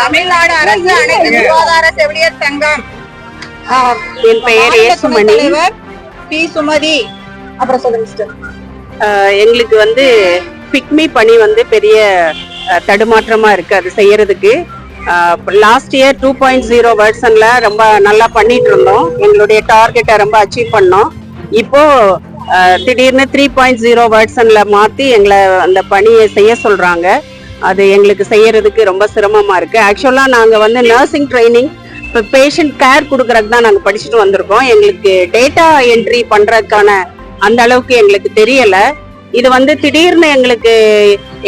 தமிழ்நாடு அரசு அனைத்து சுகாதார செவிலியர் சங்கம் என் பெயர் ஏசுமணி. பி சுமதி. அப்புறம் சொல்லுங்க சிஸ்டர். எங்களுக்கு வந்து பிக்மி பணி வந்து பெரிய தடுமாற்றமா இருக்கு அது செய்யறதுக்கு. Last year two point zero வேர்ட்ஸன்ல ரொம்ப நல்லா பண்ணிட்டு இருந்தோம். எங்களுடைய டார்கெட்டை ரொம்ப அச்சீவ் பண்ணோம். இப்போ திடீர்னு த்ரீ பாயிண்ட் ஜீரோ வேர்ட்ஸன்ல மாத்தி எங்களை அந்த பணியை செய்ய சொல்றாங்க. அது எங்களுக்கு செய்யறதுக்கு ரொம்ப சிரமமா இருக்கு. ஆக்சுவலா நாங்க வந்து நர்சிங் ட்ரைனிங் இப்போ பேஷண்ட் கேர் கொடுக்கறதுக்கு தான் நாங்க படிச்சுட்டு வந்திருக்கோம். எங்களுக்கு டேட்டா என்ட்ரி பண்றதுக்கான அந்த அளவுக்கு எங்களுக்கு தெரியல. இது வந்து திடீர்னு எங்களுக்கு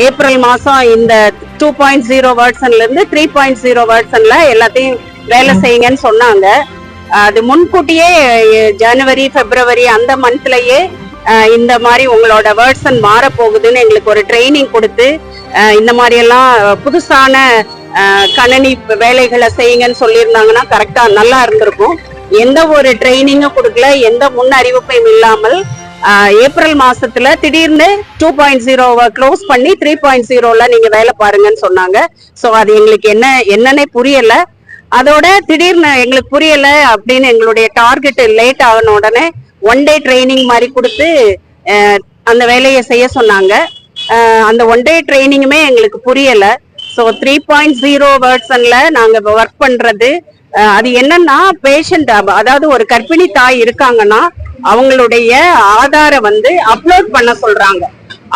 ஏப்ரல் மாசம் இந்த டூ பாயிண்ட் ஜீரோ வேர்ட்ஸன்ல இருந்து த்ரீ பாயிண்ட் ஜீரோ வேர்ட்ஸன்ல எல்லாத்தையும் வேலை செய்யுங்கன்னு சொன்னாங்க. அது முன்கூட்டியே ஜனவரி பிப்ரவரி அந்த மந்த்லயே இந்த மாதிரி உங்களோட வேர்ட்ஸன் மாற போகுதுன்னு எங்களுக்கு ஒரு ட்ரைனிங் கொடுத்து இந்த மாதிரியெல்லாம் புதுசான கணனி வேலைகளை செய்யுங்கன்னு சொல்லியிருந்தாங்கன்னா கரெக்டாக நல்லா இருந்திருக்கும். எந்த ஒரு ட்ரைனிங்கும் கொடுக்கல எந்த முன் அறிவிப்பையும் இல்லாமல் ஏப்ரல் மாசத்துல திடீர்னு டூ பாயிண்ட் ஜீரோவை க்ளோஸ் பண்ணி த்ரீ பாயிண்ட் ஜீரோல நீங்க வேலை பாருங்கன்னு சொன்னாங்க. ஸோ அது எங்களுக்கு என்ன என்னன்னே புரியல. அதோட திடீர்னு எங்களுக்கு புரியல அப்படின்னு எங்களுடைய டார்கெட் லேட் ஆகின உடனே ஒன் டே ட்ரைனிங் மாதிரி கொடுத்து அந்த வேலையை செய்ய சொன்னாங்க. அந்த ஒன் டே ட்ரைனிங்குமே எங்களுக்கு புரியல. ஸோ த்ரீ பாயிண்ட் ஜீரோ வேர்ட்ஸன்ல நாங்க ஒர்க் பண்றது. அது என்னன்னா பேஷண்ட் அதாவது ஒரு கர்ப்பிணி தாய் இருக்காங்கன்னா அவங்களுடைய ஆதாரை வந்து அப்லோட் பண்ண சொல்றாங்க.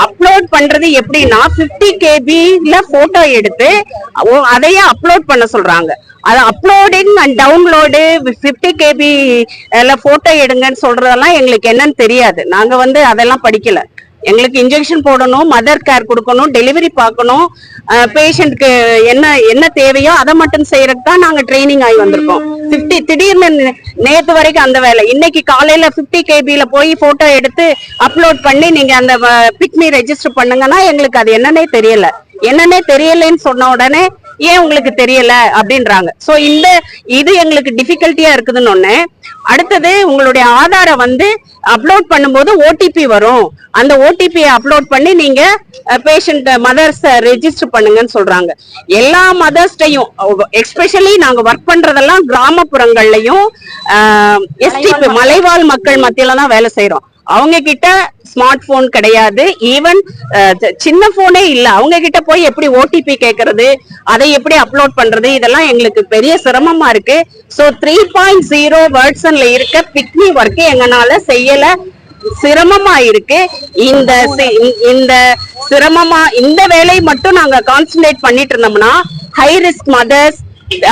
அப்லோட் பண்றது எப்படின்னா 50 கேபில போட்டோ எடுத்து அதையே அப்லோட் பண்ண சொல்றாங்க. அது uploading and download 50 KB photo எடுங்கன்னு சொல்றதெல்லாம் எங்களுக்கு என்னன்னு தெரியாது. நாங்க வந்து அதெல்லாம் படிக்கல. எங்களுக்கு இன்ஜெக்ஷன் போடணும் மதர் கேர் கொடுக்கணும் டெலிவரி பார்க்கணும். பேஷண்ட்க்கு என்ன என்ன தேவையோ அதை மட்டும் செய்யறதுக்கு தான் நாங்க ட்ரைனிங் ஆகி வந்திருக்கோம். 50 திடீர்னு நேற்று நேத்து வரைக்கும் அந்த வேலை. இன்னைக்கு காலையில பிப்டி கேபியில போய் போட்டோ எடுத்து அப்லோட் பண்ணி நீங்க அந்த பிக்மி ரெஜிஸ்டர் பண்ணுங்கன்னா எங்களுக்கு அது என்னன்னே தெரியல. என்னன்னே தெரியலன்னு சொன்ன உடனே ஏன் உங்களுக்கு தெரியல அப்படின்றாங்க. சோ இந்த இது எங்களுக்கு டிஃபிகல்ட்டியா இருக்குதுன்னு ஒண்ணு அடுத்தது உங்களுடைய ஆதாரை வந்து அப்லோட் பண்ணும்போது ஓடிபி வரும். அந்த ஓடிபி அப்லோட் பண்ணி நீங்க பேஷண்ட் மதர்ஸ் ரெஜிஸ்டர் பண்ணுங்கன்னு சொல்றாங்க. எல்லா மதர்ஸ்டையும் எஸ்பெஷலி நாங்க ஒர்க் பண்றதெல்லாம் கிராமப்புறங்கள்லயும் எஸ்டிபி மலைவாழ் மக்கள். மத்தியில தான் வேலை செய்யறோம் அவங்க கிட்ட ஸ்மார்ட் போன் கிடையாது ஈவன் சின்ன போனே இல்ல. அவங்க கிட்ட போய் எப்படி ஓடிபி கேக்குறது அதை எப்படி அப்லோட் பண்றது இதெல்லாம் எங்களுக்கு பெரிய சிரமமா இருக்கு. சோ த்ரீ பாயிண்ட் ஜீரோ வேர்ட்ஸன்ல இருக்க பிக்னி ஒர்க் எங்கனால செய்யல. சிரமமா இருக்கு. இந்த இந்த சிரமமா இந்த வேலையை மட்டும் நாங்க கான்சென்ட்ரேட் பண்ணிட்டு இருந்தோம்னா ஹை ரிஸ்க் மதர்ஸ்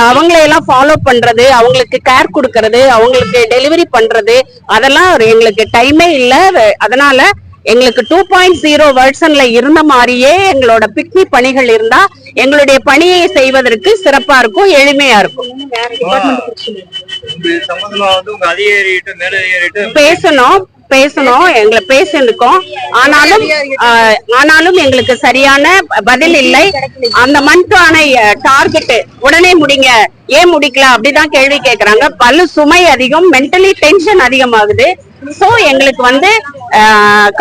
அவங்களை எல்லாம் ஃபாலோ பண்றது அவங்களுக்கு கேர் கொடுக்கறது அவங்களுக்கு டெலிவரி பண்றது அதெல்லாம் ஒரு எங்களுக்கு டைமே இல்ல. அதனால எங்களுக்கு டூ பாயிண்ட் ஜீரோ வேர்ட்ஸன்ல இருந்த மாதிரியே எங்களோட பிக்னிக் பணிகள் இருந்தா எங்களுடைய பணியை செய்வதற்கு சிறப்பா இருக்கும் எளிமையா இருக்கும். பேசணும். பேசணும் எங்களை பேசிருக்கோம் ஆனாலும் ஆனாலும் எங்களுக்கு சரியான பதில் இல்லை. அந்த மந்த்தான டார்கெட் உடனே முடிங்க. ஏன் முடிக்கல அப்படிதான் கேள்வி கேட்கறாங்க பல சுமை அதிகம் மென்டலி டென்ஷன் அதிகமாகுது. சோ எங்களுக்கு வந்து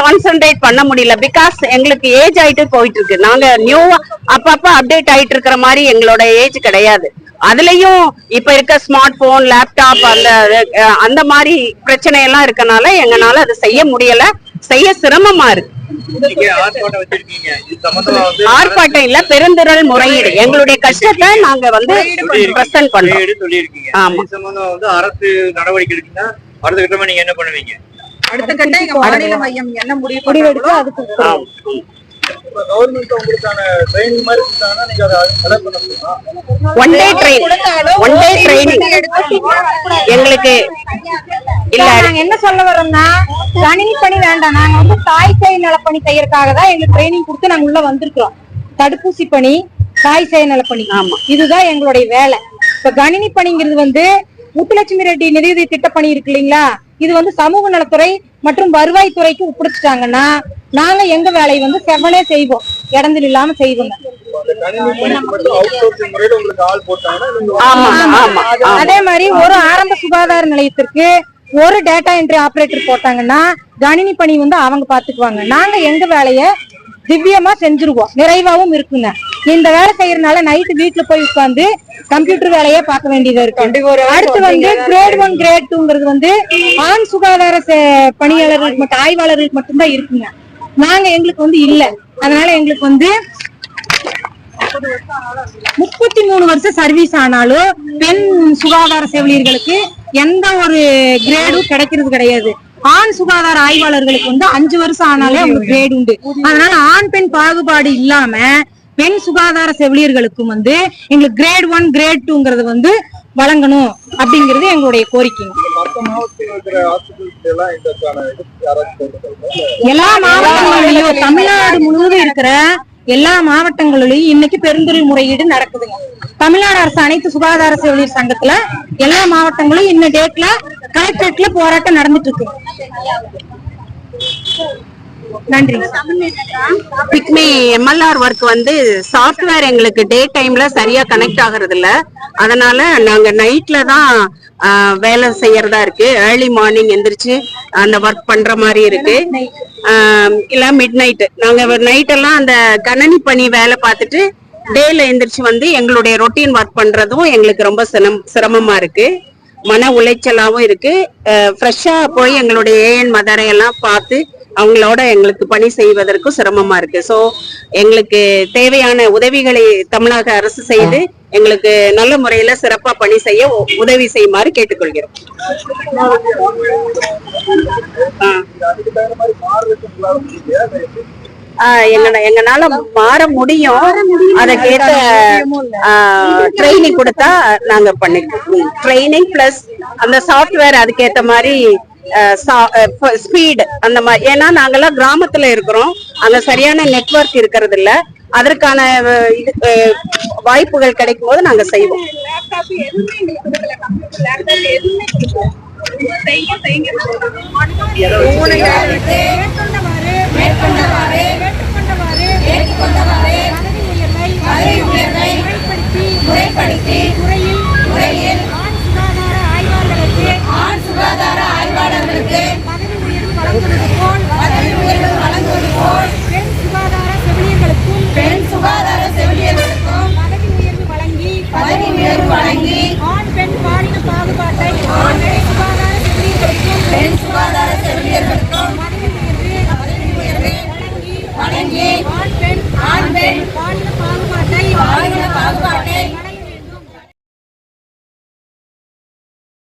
கான்சென்ட்ரேட் பண்ண முடியல. பிகாஸ் எங்களுக்கு ஏஜ் ஆயிட்டு போயிட்டு இருக்கு. நாங்க நியூவா அப்பப்ப அப்டேட் ஆயிட்டு இருக்கிற மாதிரி எங்களோட ஏஜ் கிடையாது. அதுலயும் இப்ப இருக்க ஸ்மார்ட் போன் லேப்டாப் அந்த அந்த மாதிரி பிரச்சனை எல்லாம் இருக்கனால எங்கனால அதை செய்ய முடியல. செய்ய சிரமமா இருக்கு. ஆர்ப்பாட்டம் இல்ல பெருந்திரள் முறையீடு. எங்களுடைய கஷ்டத்தை நாங்க வந்து பிரசன்ட் பண்றோம் ஆமா. வந்து அரசு நடவடிக்கை எடுக்குன்னா அடுத்த கட்டமா நீங்க என்ன பண்ணுவீங்க? அடுத்த கட்ட எங்க மாநில மையம் என்ன முடிவு அதுக்கு கவர்மெண்ட் உங்களுக்கான ட்ரைனிங் மாதிரி கொடுத்தாங்கன்னா நீங்க அதை அடாப்ட் பண்ண முடியுமா? One day train one day training எங்களுக்கு இல்ல. நாங்க என்ன சொல்ல வரோம்னா கணினி பணி வேண்டாம். நாங்க வந்து தாய் சேய் நலப்பணி செய்யறதுக்காக தான் எங்களுக்கு ட்ரைனிங் கொடுத்து நாங்க உள்ள வந்திருக்கிறோம். தடுப்பூசி பணி தாய் சேய் நலப்பணி. ஆமா. இதுதான் எங்களுடைய வேலை. இப்ப கணினி பணிங்கிறது வந்து முத்துலட்சுமி ரெட்டி நிதியுதவி திட்டப்பணி இருக்கு இல்லைங்களா? இது வந்து சமூக நலத்துறை மற்றும் வருவாய்த்துறைக்கு ஒப்படைச்சிட்டாங்கன்னா நாங்க எங்க வேலையை வந்து செவனே செய்வோம். இடங்கள் இல்லாம செய்வோங்க. அதே மாதிரி ஒரு ஆரம்ப சுகாதார நிலையத்திற்கு ஒரு டேட்டா என்ட்ரி ஆபரேட்டர் போட்டாங்கன்னா கணினி பணி வந்து அவங்க பாத்துக்குவாங்க நாங்க எங்க வேலைய திவ்யமா செஞ்சுருவோம். நிறைவாவும் இருக்குங்க. இந்த வேலை செய்யறதுனால நைட்டு வீட்டுல போய் உட்கார்ந்து கம்ப்யூட்டர் வேலையே பார்க்க வேண்டியதா இருக்கு. அடுத்து வந்து கிரேட் ஒன் கிரேட் டூங்கிறது வந்து ஆண் சுகாதார பணியாளர்களுக்கு மட்டும் ஆய்வாளர்களுக்கு மட்டும்தான் இருக்குங்க. நாங்க எங்களுக்கு வந்து இல்ல. அதனால எங்களுக்கு வந்து முப்பத்தி மூணு வருஷம் சர்வீஸ் ஆனாலும் பெண் சுகாதார செவிலியர்களுக்கு எந்த ஒரு கிரேடும் கிடைக்கிறது கிடையாது. ஆண் சுகாதார ஆய்வாளர்களுக்கு வந்து அஞ்சு வருஷம் ஆனாலே உங்களுக்கு கிரேடு உண்டு. அதனால ஆண் பெண் பாகுபாடு இல்லாம பெண் சுகாதார செவிலியர்களுக்கும் வந்து எங்களுக்கு கிரேட் ஒன் கிரேட் டூங்கிறது வந்து வழங்கணும் அப்படிங்கிறது எங்களுடைய கோரிக்கை எல்லா மாவட்டங்களிலும் தமிழ்நாடு முழுவதும் இருக்கிற எல்லா மாவட்டங்களிலும் இன்னைக்கு பெருந்துறை முறையீடு நடக்குதுங்க. தமிழ்நாடு அரசு அனைத்து சுகாதார செவிலியர் சங்கத்துல எல்லா மாவட்டங்களும் இந்த டேட்ல கலெக்டரேட்ல போராட்டம் நடந்துட்டு இருக்கு நன்றி. பிக்மி எம்எல்ஆர் ஒர்க் வந்து சாஃப்ட்வேர் எங்களுக்கு டே டைம்ல சரியா கனெக்ட் ஆகுறது இல்ல அதனால நாங்க நைட்ல தான் வேலை செய்யறதா இருக்கு. ஏர்லி மார்னிங் எந்திரிச்சு அந்த ஒர்க் பண்ற மாதிரி இருக்கு. இல்ல மிட் நைட் நாங்க நைட் எல்லாம் அந்த கணனி பணி வேலை பார்த்துட்டு டேல எந்திரிச்சு வந்து எங்களுடைய ரொட்டீன் ஒர்க் பண்றதும் எங்களுக்கு ரொம்ப சிரம் சிரமமா இருக்கு. மன உளைச்சலாவும் இருக்கு. ஃப்ரெஷ்ஷா போய் எங்களுடைய ஏஎன் மதரை எல்லாம் பார்த்து அவங்களோட எங்களுக்கு பணி செய்வதற்கும் சிரமமா இருக்கு. சோ எங்களுக்கு தேவையான உதவிகளை தமிழக அரசு செய்து எங்களுக்கு நல்ல முறையில சிறப்பா பணி செய்ய உதவி செய்யுமாறு கேட்டுக்கொள்கிறோம். எங்கனால மாற முடியும். அதுக்கேத்த ட்ரைனிங் கொடுத்தா நாங்க பண்ணிருக்கோம் ட்ரைனிங் பிளஸ் அந்த சாஃப்ட்வேர் அதுக்கேத்த மாதிரி ஸ்பீடு அந்த மாதிரி ஏன்னா நாங்கெல்லாம் கிராமத்துல இருக்கிறோம். அங்க சரியான நெட்வொர்க் இருக்கிறது இல்ல அதற்கான இது வாய்ப்புகள் கிடைக்கும் போது நாங்க செய்வோம். லேப்டாப்